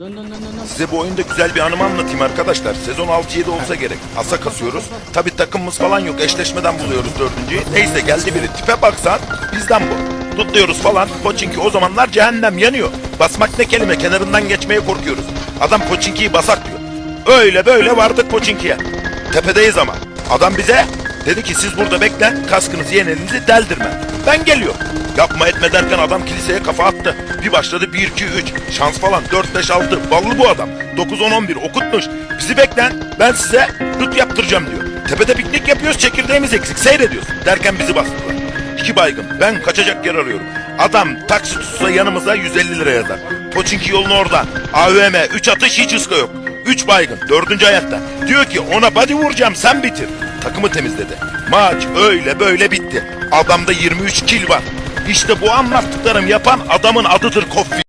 Dön dön dön dön. Size bu oyunda güzel bir anımı anlatayım arkadaşlar. Sezon 6-7 olsa gerek. Asa kasıyoruz. Tabi takımımız falan yok. Eşleşmeden buluyoruz dördüncüyü. Neyse geldi biri. Tipe baksan bizden bu. Tutluyoruz falan. Poçinki o zamanlar cehennem yanıyor. Basmak ne kelime kenarından geçmeye korkuyoruz. Adam Poçinki'yi basak diyor. Öyle böyle vardık Poçinki'ye. Tepedeyiz ama. Adam bize dedi ki siz burada beklen kaskınızı yenenizi deldirme. Ben geliyorum. Yapma etme derken adam kiliseye kafa attı. Bir başladı 1 2 3 şans falan 4 5 6 ballı bu adam. 9 10 11 okutmuş. Bizi beklen ben size rüt yaptıracağım diyor. Tepede piknik yapıyoruz çekirdeğimiz eksik seyrediyoruz. Derken bizi bastılar. İki baygın. Ben kaçacak yer arıyorum. Adam taksi tutsa yanımıza 150 lira yazar. Poçinki yolunu oradan. AVM 3 atış hiç ıska yok. 3 baygın. Dördüncü hayatta. Diyor ki ona body vuracağım sen bitir. Takımı temizledi. Maç öyle böyle bitti. Adamda 23 kill var. İşte bu anlattıklarım yapan adamın adıdır Koffi.